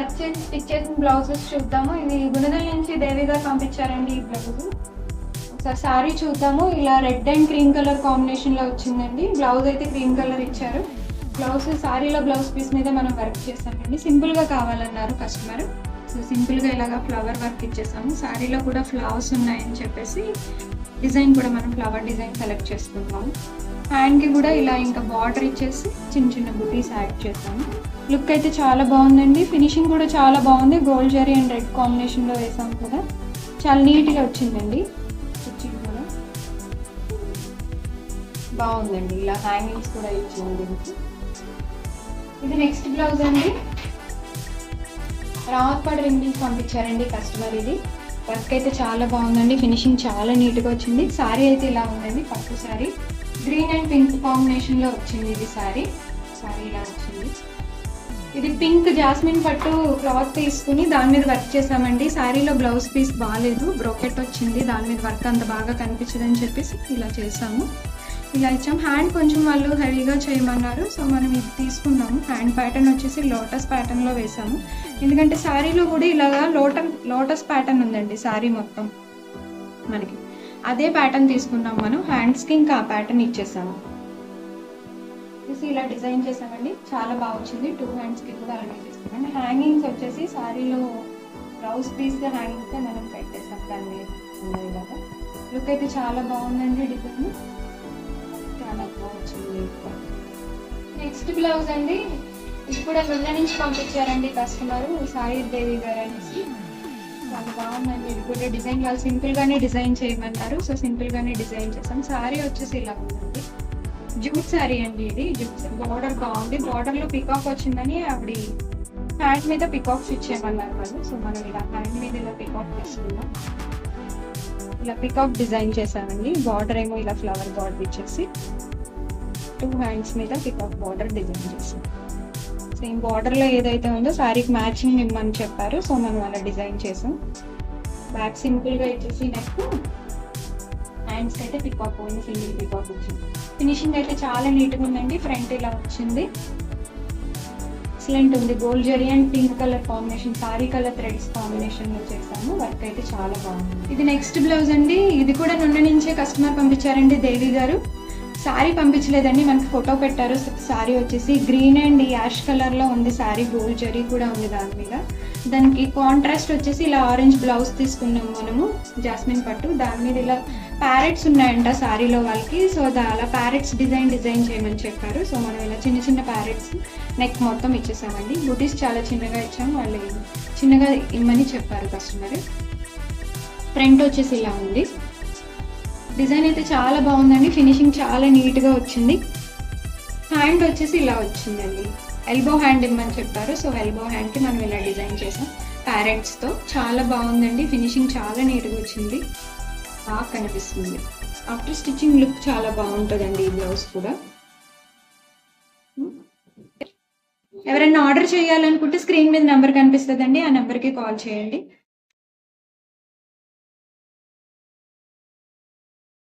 Work చేసి stitch చేసిన blouses చూద్దాము. ఇది గుణదల నుంచి దేవి గారు పంపించారండి ఈ బ్లౌజ్. ఒకసారి శారీ చూద్దాము. ఇలా రెడ్ అండ్ క్రీమ్ కలర్ కాంబినేషన్లో వచ్చిందండి. బ్లౌజ్ అయితే క్రీమ్ కలర్ ఇచ్చారు. బ్లౌజ్ శారీలో బ్లౌజ్ పీస్ మీద మనం వర్క్ చేస్తామండి. సింపుల్గా కావాలన్నారు కస్టమర్. సో సింపుల్గా ఇలాగా ఫ్లవర్ వర్క్ ఇచ్చేసాము. శారీలో కూడా ఫ్లవర్స్ ఉన్నాయని చెప్పేసి డిజైన్ కూడా మనం ఫ్లవర్ డిజైన్ సెలెక్ట్ చేసుకున్నాము హ్యాండ్కి కూడా ఇలా ఇంకా బార్డర్ ఇచ్చేసి చిన్న చిన్న బుటీస్ యాడ్ చేసాము లుక్ అయితే చాలా బాగుందండి. ఫినిషింగ్ కూడా చాలా బాగుంది. గోల్డ్ జరీ అండ్ రెడ్ కాంబినేషన్లో వేసాం కదా. చాలా నీట్గా వచ్చిందండి. స్టిచ్చింగ్ కూడా బాగుందండి. ఇలా హ్యాంగింగ్స్ కూడా ఇచ్చింది దీనికి. ఇది నెక్స్ట్ బ్లౌజ్ అండి. రావత్పాడు రింగిల్స్ పంపించారండి కస్టమర్ ఇది. వర్క్ అయితే చాలా బాగుందండి. ఫినిషింగ్ చాలా నీట్గా వచ్చింది. శారీ అయితే ఇలా ఉందండి. పట్టు శారీ గ్రీన్ అండ్ పింక్ కాంబినేషన్లో వచ్చింది ఇది శారీ శారీ ఇలా వచ్చింది. ఇది పింక్ జాస్మిన్ పట్టు క్లాత్ తీసుకుని దాని మీద వర్క్ చేసామండి. శారీలో బ్లౌజ్ పీస్ బాగాలేదు బ్రోకెట్ వచ్చింది. దాని మీద వర్క్ అంత బాగా కనిపించదని చెప్పేసి ఇలా చేసాము. ఇలా ఇచ్చాం. హ్యాండ్ కొంచెం వాళ్ళు హెవీగా చేయమన్నారు. సో మనం ఇది తీసుకున్నాము. హ్యాండ్ ప్యాటర్న్ వచ్చేసి లోటస్ ప్యాటర్న్లో వేసాము. ఎందుకంటే శారీలో కూడా ఇలాగా లోటన్ లోటస్ ప్యాటర్న్ ఉందండి శారీ మొత్తం. మనకి. అదే ప్యాటర్న్ తీసుకున్నాం మనం. హ్యాండ్స్కి ఇంకా ఆ ప్యాటర్న్ ఇచ్చేసాము. చూసి ఇలా డిజైన్ చేసామండి. చాలా బాగా వచ్చింది. టూ హ్యాండ్స్కి కూడా అలాగే అండ్ హ్యాంగింగ్స్ వచ్చేసి శారీలో బ్లౌజ్ పీస్ హ్యాంగింగ్స్ మనం పెట్టేసాం దాన్ని. ఇలాగా లుక్ అయితే చాలా బాగుందండి డిజైన్ చాలా బాగా వచ్చింది. నెక్స్ట్ బ్లౌజ్ అండి. ఇది కూడా నుంచి పంపించారండి కస్టమర్ సాయి దేవి గారు అనేసి చాలా బాగుందండి. ఇది కూడా డిజైన్ చాలా సింపుల్ గానే డిజైన్ చేయమన్నారు సో సింపుల్ గానే డిజైన్ చేసాం. సారీ వచ్చేసి ఇలా ఉందండి. జూట్ సారీ అండి ఇది. జూట్ బార్డర్ బాగుంది. బార్డర్లో పికాక్ వచ్చిందని ఆవిడ హ్యాండ్ మీద పికాక్స్ ఇచ్చేయమన్నారు వాళ్ళు. సో మనం ఇలా హ్యాండ్ మీద ఇలా పికాక్ చేస్తున్నాం ఇలా పికాక్ డిజైన్ చేసామండి. బార్డర్ ఏమో ఇలా ఫ్లవర్ బార్డర్ ఇచ్చేసి టూ హ్యాండ్స్ మీద పికాక్ బార్డర్ డిజైన్ చేసాం. సేమ్ బార్డర్లో ఏదైతే ఉందో శారీకి మ్యాచింగ్ ఇమ్మని చెప్పారు. సో మనం అలా డిజైన్ చేసాం. బ్యాక్ సింపుల్గా ఇచ్చేసి నెక్ హ్యాండ్స్ అయితే పికాక్ పోయింది సింగిల్ పికాక్ వచ్చింది. ఫినిషింగ్ అయితే చాలా నీట్గా ఉందండి. ఫ్రంట్ ఇలా వచ్చింది. ఎక్సలెంట్ ఉంది. Gold zari and pink colour combination sari colour threads కాంబినేషన్లో చేసాము. వర్క్ అయితే చాలా బాగుంది. ఇది నెక్స్ట్ బ్లౌజ్ అండి. ఇది కూడా నిన్న నుంచే కస్టమర్ పంపించారండి దేవి గారు. శారీ పంపించలేదండి మనకి ఫోటో పెట్టారు. శారీ వచ్చేసి గ్రీన్ అండ్ యాష్ కలర్లో ఉంది శారీ గోల్డ్ జరీ కూడా ఉంది దాని మీద. దానికి కాంట్రాస్ట్ వచ్చేసి ఇలా ఆరెంజ్ బ్లౌజ్ తీసుకున్నాం మనము జాస్మిన్ పట్టు. దాని మీద ఇలా ప్యారెట్స్ ఉన్నాయంట శారీలో వాళ్ళకి. సో దా అలా ప్యారెట్స్ డిజైన్ డిజైన్ చేయమని చెప్పారు. సో మనం ఇలా చిన్న చిన్న ప్యారెట్స్ నెక్ మొత్తం ఇచ్చేసామండి. బుటీస్ చాలా చిన్నగా ఇచ్చాము. వాళ్ళు చిన్నగా ఇమ్మని చెప్పారు కస్టమర్. ఫ్రంట్ వచ్చేసి ఇలా ఉంది. డిజైన్ అయితే చాలా బాగుందండి. ఫినిషింగ్ చాలా నీట్గా వచ్చింది. హ్యాండ్ వచ్చేసి ఇలా వచ్చిందండి. ఎల్బో హ్యాండ్ ఇమ్మని చెప్పారు. సో ఎల్బో హ్యాండ్కి మనం ఇలా డిజైన్ చేసాం. ప్యారెట్స్తో చాలా బాగుందండి. ఫినిషింగ్ చాలా నీట్గా వచ్చింది. బాగా కనిపిస్తుంది. ఆఫ్టర్ స్టిచ్చింగ్ లుక్ చాలా బాగుంటుందండి ఈ బ్లౌజ్ కూడా. ఎవరైనా ఆర్డర్ చేయాలనుకుంటే స్క్రీన్ మీద నెంబర్ కనిపిస్తుందండి. ఆ నెంబర్కి కాల్ చేయండి.